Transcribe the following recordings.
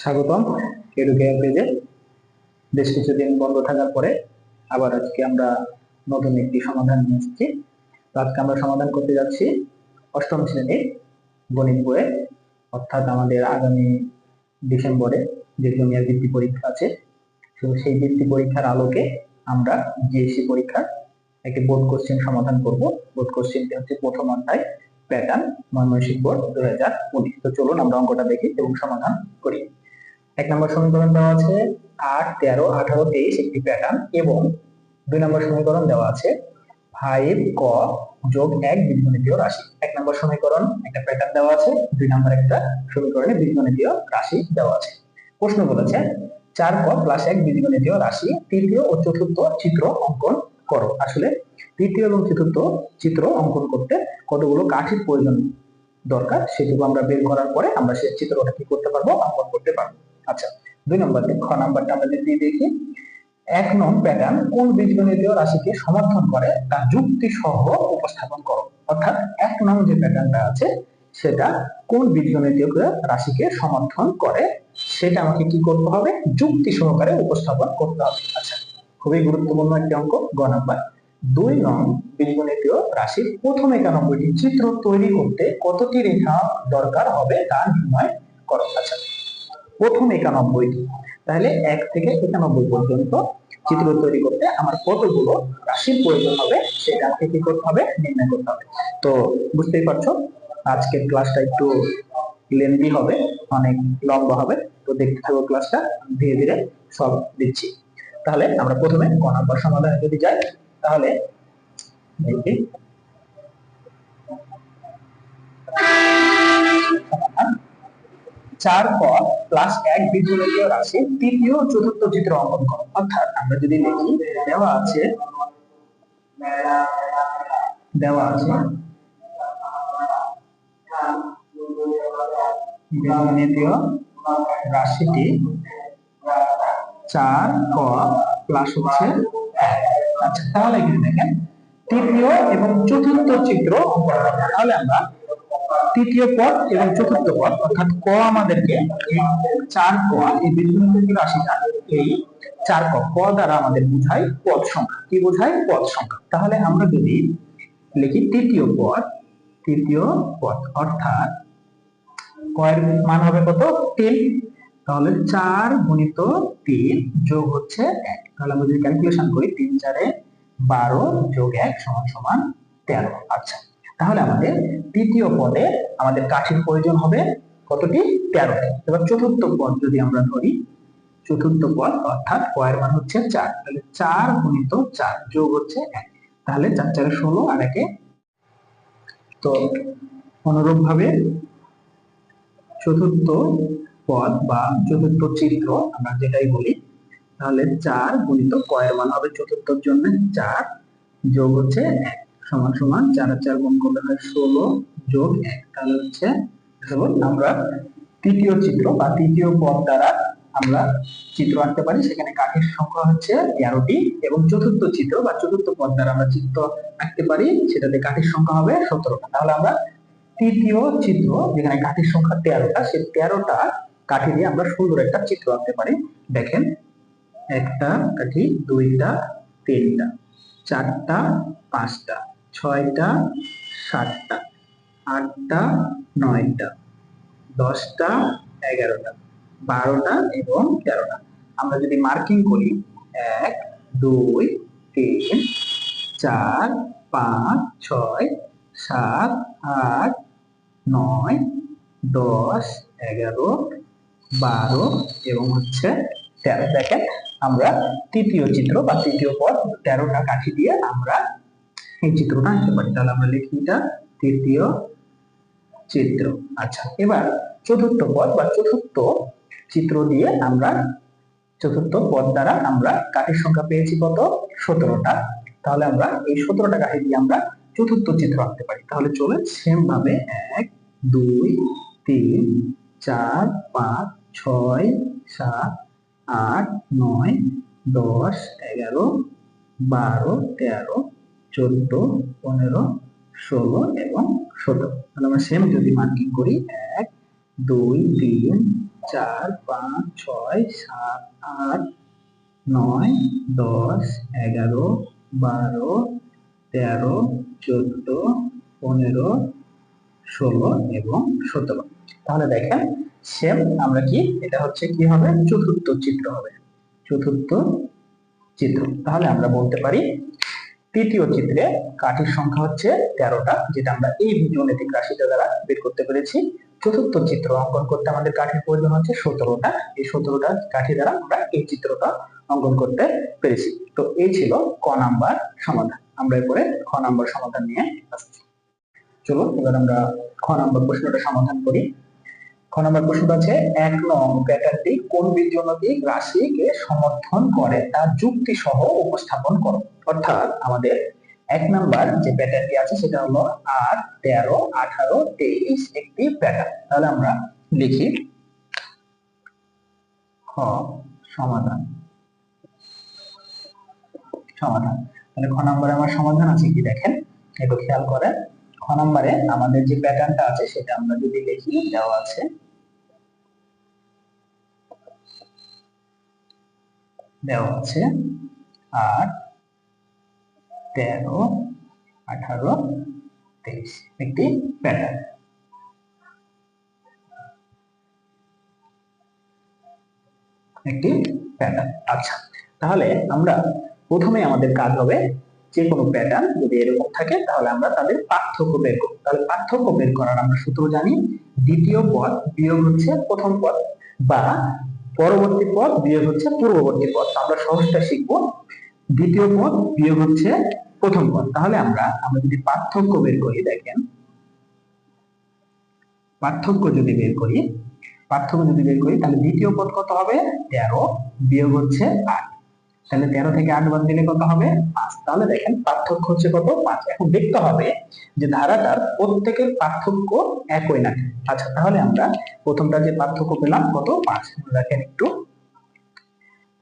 স্বাগতম কেডুকেয়ার পেজে বেশ কিছুদিন বন্ধ থাকার পরে আবার আজকে আমরা নতুন একটি সমাধান নিয়ে এসেছি। তো আজকে আমরা সমাধান করতে যাচ্ছি অষ্টম শ্রেণির গণিত বইয়ে, অর্থাৎ আমাদের আগামী ডিসেম্বরে যে জুনিয়র বৃত্তি পরীক্ষা আছে, তো সেই বৃত্তি পরীক্ষার আলোকে আমরা জিএসসি পরীক্ষার একটি বোর্ড কোশ্চেন সমাধান করব। বোর্ড কোশ্চেনটি হচ্ছে প্রথম অধ্যায় প্যাটার্ন ময়মনসিংহ বোর্ড দু হাজার উনিশ। তো চলুন আমরা অঙ্কটা দেখি এবং সমাধান করি। এক নম্বর সমীকরণ দেওয়া আছে আট, তেরো, আঠারো, তেইশ একটি প্যাটার্ন এবং দুই নম্বর সমীকরণ দেওয়া আছে ফাইভ ক যোগ এক বীজগণিতীয় রাশি। এক নম্বর সমীকরণ একটা প্যাটার্ন দেওয়া আছে, দুই নম্বর একটা সমীকরণে বীজগণিতীয় রাশি দেওয়া আছে। প্রশ্ন বলেছে, চার ক প্লাস এক বীজগণিতীয় রাশি তৃতীয় ও চতুর্থ চিত্র অঙ্কন করো। আসলে তৃতীয় এবং চতুর্থ চিত্র অঙ্কন করতে কতগুলো কাঠির প্রয়োজন দরকার সেটুকু আমরা বের করার পরে আমরা সেই চিত্রটা কি করতে পারব, অঙ্কন করতে পারব। আচ্ছা দুই নম্বর খ নাম্বারটা আমরা যদি দেখি, এক নং প্যাটার্ন কোন বীজগণিতীয় রাশিকে সমর্থন করে তা যুক্তি সহ উপস্থাপন করো। অর্থাৎ এক নং যে প্যাটার্নটা আছে, সেটা কোন বীজগণিতীয় রাশিকে সমর্থন করে, সেটা আমাকে কি করতে হবে? যুক্তি সহকারে উপস্থাপন করতে হবে। আচ্ছা খুবই গুরুত্বপূর্ণ একটি অঙ্ক, গ নাম্বার। দুই নং বীজগণিতীয় রাশির প্রথম একানব্বইটি চিত্র তৈরি করতে কতটি রেখা দরকার হবে তা নির্ণয় করো। আচ্ছা প্রথম একানব্বইটি তাহলে এক থেকে একানব্বই পর্যন্ত চিত্র তৈরি করতে আমার কতগুলো রাশির প্রয়োজন হবে, সেটা আমাকে কি করতে হবে, নির্ণয় করতে হবে। তো বুঝতেই পারছ, আজকের ক্লাসটা একটু লেন্দি হবে, অনেক লম্বা হবে। তো দেখতে থাকব ক্লাসটা, ধীরে ধীরে সব দিচ্ছি। তাহলে আমরা প্রথমে ক নম্বর সমাধানে যদি যাই, তাহলে দেখি। চার পদ প্লাস এক বীজগণিতীয় রাশি তৃতীয় চতুর্থ চিত্র অঙ্কন করো অর্থাৎ আমরা যদি দেখি, দেওয়া আছে দেওয়া আছে বীজগণিতীয় রাশিটি চার ক প্লাস হচ্ছে। আচ্ছা তাহলে এখানে দেখেন, তৃতীয় এবং চতুর্থ চিত্র। তাহলে আমরা তৃতীয় পদ এবং চতুর্থ পদ, অর্থাৎ ক আমাদেরকে এই চার ক, এই বীজগণিত রাশিটা এই চার ক ক দ্বারা আমাদের বোঝায় পদ সংখ্যা। কি বোঝায়? পদ সংখ্যা। তাহলে আমরা যদি লিখি তৃতীয় পদ তৃতীয় পদ, অর্থাৎ কয়ের মান হবে কত? তিন। তাহলে চার গুণিত তিন যোগ হচ্ছে এক। তাহলে আমরা যদি ক্যালকুলেশন করি, তিন চারে বারো যোগ এক সমান সমান তেরো। আচ্ছা। তাহলে আমাদের তৃতীয় পদে আমাদের কাঠির প্রয়োজন হবে কতটি? তেরো। এবার চতুর্থ পদ যদি আমরা ধরি, চতুর্থ পদ অর্থাৎ কয়ের মান হচ্ছে চার। তাহলে চার গুণিত চার যোগ হচ্ছে এক। তাহলে চার, চারে ষোলো আর একে তো অনুরূপ ভাবে চতুর্থ পদ বা চতুর্থ চিত্র আমরা যেটাই বলি, তাহলে চার গুণিত কয়ের মান হবে চতুর্থর জন্য চার যোগ হচ্ছে এক। সমান সমান চার চার গুণ করলে হয় ষোলো যোগ এক, তাহলে হচ্ছে আমরা তৃতীয় চিত্র বা তৃতীয় পদ দ্বারা আমরা চিত্র আঁকতে পারি। সেখানে কাঠের সংখ্যা হচ্ছে তেরোটি এবং চতুর্থ চিত্র বা চতুর্থ পদ দ্বারা আমরা চিত্র আঁকতে পারি, সেটাতে কাঠের সংখ্যা হবে সতেরোটা। তাহলে আমরা তৃতীয় চিত্র যেখানে কাঠির সংখ্যা তেরোটা সেই তেরোটা কাঠি দিয়ে আমরা সুন্দর একটা চিত্র আঁকতে পারি। দেখেন, একটা কাঠি, দুইটা, তিনটা, চারটা, পাঁচটা। ছয়টা, সাতটা, আটটা, নয়টা, দশটা, এগারোটা, বারোটা এবং তেরোটা। আমরা যদি মার্কিং করি, এক, দুই, তিন, চার, পাঁচ, ছয়, সাত, আট, নয়, দশ, এগারো, বারো এবং হচ্ছে তেরো। দেখেন, আমরা তৃতীয় চিত্র বা তৃতীয় পদ তেরোটা কাঠি দিয়ে আমরা এই চিত্রটা আঁকতে পারি। তাহলে আমরা লিখি এটা তৃতীয় চিত্র। আচ্ছা এবার চতুর্থ পদ বা চতুর্থ চিত্র দিয়ে আমরা চতুর্থ পদ দ্বারা আমরা কাঠির সংখ্যা পেয়েছি কত? সতেরোটা। তাহলে আমরা এই সতেরোটা কাঠি দিয়ে আমরা চতুর্থ চিত্র আঁকতে পারি। তাহলে চলে সেম ভাবে এক দুই তিন চার পাঁচ ছয় সাত আট নয় দশ এগারো বারো তেরো চোদ্দ, পনেরো, ষোলো এবং সতেরো। তাহলে আমরা সেম যদি মার্কিং করি, এক, দুই, তিন, চার, পাঁচ, ছয়, সাত, আট, নয়, দশ, এগারো, বারো, তেরো, চোদ্দ, পনেরো, ষোলো এবং সতেরো। তাহলে দেখেন সেম আমরা কি, এটা হচ্ছে কি হবে? চতুর্থ চিত্র হবে। চতুর্থ চিত্র। তাহলে আমরা বলতে পারি তৃতীয় চিত্রে কাঠির সংখ্যা হচ্ছে তেরোটা, যেটা আমরা এই বীজগণিতিক রাশিটা দ্বারা বের করতে পেরেছি। চতুর্থ চিত্র অঙ্কন করতে আমাদের কাঠির প্রয়োজন হচ্ছে সতেরোটা। এই সতেরোটা কাঠি দ্বারা আমরা এই চিত্রটা অঙ্কন করতে পেরেছি। তো এই ছিল ক নাম্বার সমাধান। আমরা এরপরে খ নাম্বার সমাধান নিয়ে আসছি। চলো এবার আমরা খ নাম্বার প্রশ্নটা সমাধান করি। খ নাম্বার প্রশ্নটা আছে এক নং প্যাটার্নটি কোন বীজগণিতিক রাশিকে সমর্থন করে? তা যুক্তি সহ উপস্থাপন করো। অর্থাৎ আমাদের এক নাম্বার যে প্যাটার্নটি আছে, সেটা হলো আট, তেরো, আঠারো, তেইশ একটি প্যাটার্ন তাহলে আমরা লিখি, খ, সমাধান। সমাধান। তাহলে খ নম্বরে আমার সমাধান আছে কি দেখেন? একটু খেয়াল করেন। নম্বরে আমাদের যে প্যাটার্নটা আছে সেটা আমরা যদি লিখি দেওয়া আছে। দেওয়া আছে আট, তেরো, আঠারো, তেইশ। একটি প্যাটার্ন। একটি প্যাটার্ন। আচ্ছা তাহলে আমরা প্রথমে আমাদের কাজ হবে যে কোনো প্যাটার্ন যদি এরকম থাকে, তাহলে আমরা তাদের পার্থক্য বের করব। তাহলে পার্থক্য বের করার আমরা সূত্র জানি, দ্বিতীয় পদ বিয়োগ হচ্ছে প্রথম পদ বা পরবর্তী পদ বিয়োগ হচ্ছে পূর্ববর্তী পদ। আমরা সহজটা শিখব। দ্বিতীয় পদ বিয়োগ হচ্ছে প্রথম পদ। তাহলে আমরা আমরা যদি পার্থক্য বের করি, দেখেন, পার্থক্য যদি বের করি, পার্থক্য যদি বের করি, তাহলে দ্বিতীয় পদ কত হবে? তেরো, বিয়োগ হচ্ছে আট। তাহলে তেরো থেকে আট বাদ দিলে কত হবে? পাঁচ। তাহলে দেখেন পার্থক্য হচ্ছে কত? পাঁচ। এখন দেখতে হবে যে ধারাটার প্রত্যেকের পার্থক্য একই নাকি আচ্ছা তাহলে আমরা প্রথমটা যে পার্থক্য পেলাম কত? পাঁচ। দেখেন একটু।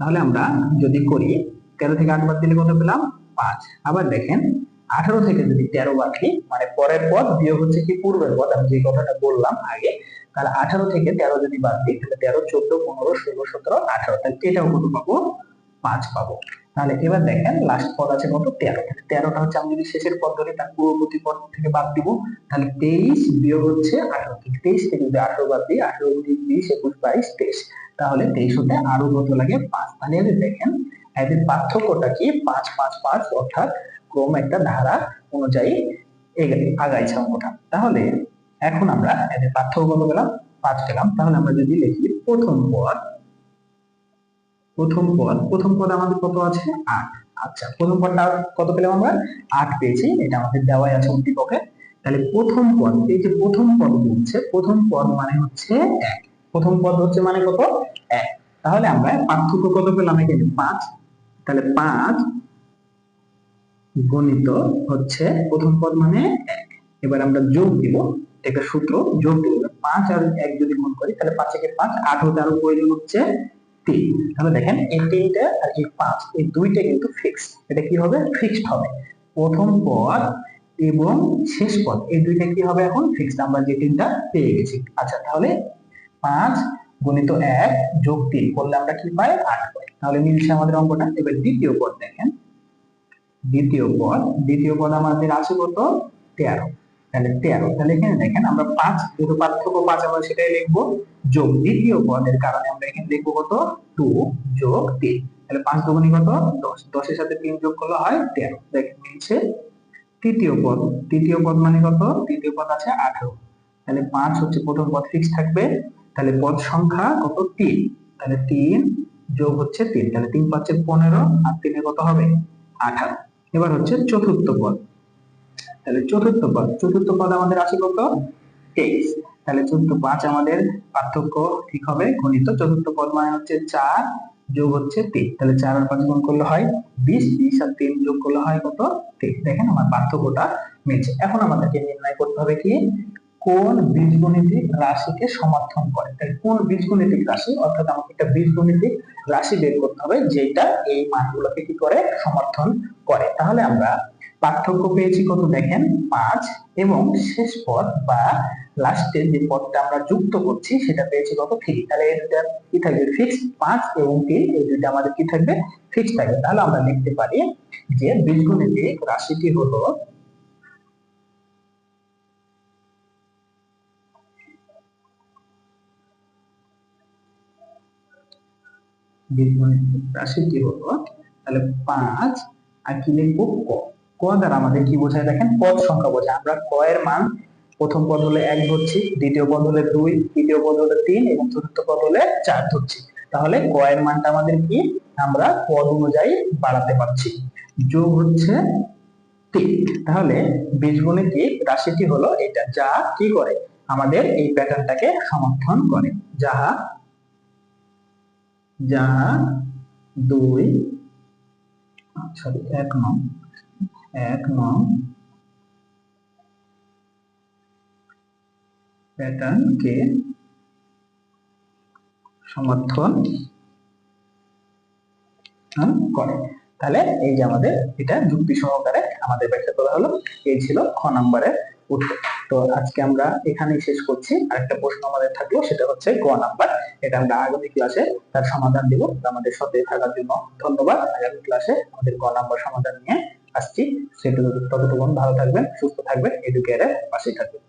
তাহলে আমরা যদি করি, তেরো থেকে আট বাদ দিলে কত পেলাম? পাঁচ। আবার দেখেন, আঠারো থেকে যদি তেরো বাদ দিই মানে পরের পদ বিয়োগ হচ্ছে কি পূর্বের পদ? আমি যে কথাটা বললাম আগে, তাহলে আঠারো থেকে তেরো যদি বাদ দিই, তাহলে তেরো, চোদ্দ, পনেরো, ষোলো, সতেরো, আঠারো। তাহলে এটাও কত পাবো? পাঁচ পাবো। তাহলে এবার দেখেন লাস্ট পদ আছে কত? তেরো। তেরোটা হচ্ছে আমি যদি শেষের পদ ধরি, তার পূর্ববর্তী পদ থেকে বাদ দিব। তাহলে তেইশ বিয়োগ হচ্ছে আঠারো। থেকে তেইশ থেকে যদি আঠারো বাদ দিই, আঠারো বিশ, একুশ, বাইশ, তেইশ। তাহলে তেইশ হতে আরও কত লাগে? পাঁচ। তাহলে এদের দেখেন, এদের পার্থক্যটা কি? পাঁচ পাঁচ পাঁচ, অর্থাৎ ক্রম একটা ধারা অনুযায়ী আগাইছে অঙ্কটা। তাহলে এখন আমরা এদের পার্থক্য কত পেলাম? পাঁচ পেলাম। তাহলে আমরা যদি লিখি প্রথম পদ প্রথম পদ। প্রথম পদ আমাদের কত আছে? আট। আচ্ছা প্রথম পদটা কত পেলাম আমরা? আট পেয়েছি। এটা আমাদের দেওয়াই আছে উদ্দীপকে। তাহলে প্রথম পদ, এই যে প্রথম পদ বলছে, প্রথম পদ মানে হচ্ছে এক। প্রথম পদ হচ্ছে মানে কত? এক। তাহলে আমরা পার্থক্য কত পেলাম এখানে? পাঁচ। তাহলে পাঁচ গণিত হচ্ছে প্রথম পদ মানে এক। এবার আমরা যোগ দিব। একটা সূত্র যোগ দিব পাঁচ আর এক যদি গুণ করি, তাহলে পাঁচ একে পাঁচ, আট হতে আরও প্রয়োজন হচ্ছে তাহলে দেখেন, এই তিনটা আর এই পাঁচ, এই দুইটা কিন্তু ফিক্স এটা কি হবে? ফিক্সড হবে। প্রথম পদ এবং শেষ পদ, এই দুইটা কি হবে এখন? ফিক্সড আমরা যে তিনটা পেয়ে গেছি। আচ্ছা তাহলে পাঁচ গণিত এক যোগ তিন করলে আমরা কি পাই? আট পাই। তাহলে মিলছে আমাদের অঙ্কটা। এবার দ্বিতীয় পদ দেখেন। দ্বিতীয় পদ। দ্বিতীয় পদ আমাদের আছে কত? তেরো। তাহলে তেরো। তাহলে এখানে দেখেন আমরা পাঁচ, যেহেতু পার্থক্য পাঁচ আমরা সেটাই লিখব, যোগ দ্বিতীয় পদের কারণে আমরা এখানে লিখব কত? টু যোগ তিন। তাহলে পাঁচ দুগুণী কত? দশ। দশের সাথে তিন যোগ করলে হয় তেরো। দেখেন মিলছে তৃতীয় পদ। তৃতীয় পদ মানে কত? তৃতীয় পদ আছে আঠারো। তাহলে পাঁচ হচ্ছে প্রথম পদ ফিক্স থাকবে। তাহলে পদ সংখ্যা কত? তিন। তাহলে তিন যোগ হচ্ছে তিন। তাহলে তিন পাঁচের পনেরো, আর তিনে কত হবে? আঠারো। এবার হচ্ছে চতুর্থ পদ। তাহলে চতুর্থ পদ চতুর্থ পদ আমাদের আছে কত? তেইশ। তাহলে চতুর্থ পাঁচ আমাদের পার্থক্য ঠিক হবে, গণিত চতুর্থ পদ মানে হচ্ছে চার যোগ হচ্ছে তিন। তাহলে চার আর পাঁচ গুণ করলে হয় বিশ বিশ আর তিন যোগ করলে হয় কত? তিন। দেখেন আমার পার্থক্যটা মিলছে। এখন আমাদেরকে নির্ণয় করতে হবে কি? কোন বীজগণিতিক রাশিকে সমর্থন করে? তাই কোন বীজগণিতিক রাশি? অর্থাৎ আমাকে একটা বীজগণিতিক রাশি বের করতে হবে, যেটা এই মানগুলোকে কি করে? সমর্থন করে। তাহলে আমরা পার্থক্য পেয়েছি কত দেখেন? পাঁচ। এবং শেষ পদ বা লাস্টে যে পদটা আমরা যুক্ত করছি, সেটা পেয়েছি কত? থ্রি তাহলে এই দুটা কি থাকবে? ফিক্সড পাঁচ এবং তিন এই দুইটা আমাদের কি থাকবে? ফিক্সড থাকবে। তাহলে আমরা লিখতে পারি যে বীজগণিতিক রাশিটি হলো বীজগণিতিক রাশিটি হলো তাহলে পাঁচ। আর কি লিখব? ক। ক দ্বারা আমাদের কি বোঝায়? দেখেন পদ সংখ্যা বোঝায়। আমরা ক এর মান প্রথম পদ হলে এক ধরছি, দ্বিতীয় পদ হলে দুই, তৃতীয় পদ হলে তিন এবং চতুর্থ পদ হলে চার ধরছি। তাহলে ক এর মানটা আমাদের কি? আমরা পদ অনুযায়ী বাড়াতে পারছি। যোগ হচ্ছে তিন। তাহলে বীজগণিতিক রাশিটি হলো এটা যা কি করে? আমাদের এই প্যাটার্নটাকে সমর্থন করে। যাহা যাহা দুই সরি এক নং। এক নং প্যাটার্নকে সমর্থন করে। তাহলে এই যে আমাদের এটা যুক্তি সহকারে আমাদের ব্যাখ্যা করা হলো, এই ছিল খ নাম্বারের উত্তর। তো আজকে আমরা এখানেই শেষ করছি। আরেকটা প্রশ্ন আমাদের থাকল, সেটা হচ্ছে ক নাম্বার। এটা আমরা আগামী ক্লাসে তার সমাধান দিব। আমাদের সাথে থাকার জন্য ধন্যবাদ। আগামী ক্লাসে আমাদের ক নাম্বার সমাধান নিয়ে আসছি। সেটুকু ততটুকু ভালো থাকবেন সুস্থ থাকবেন এডুকেয়ারের পাশেই থাকবেন।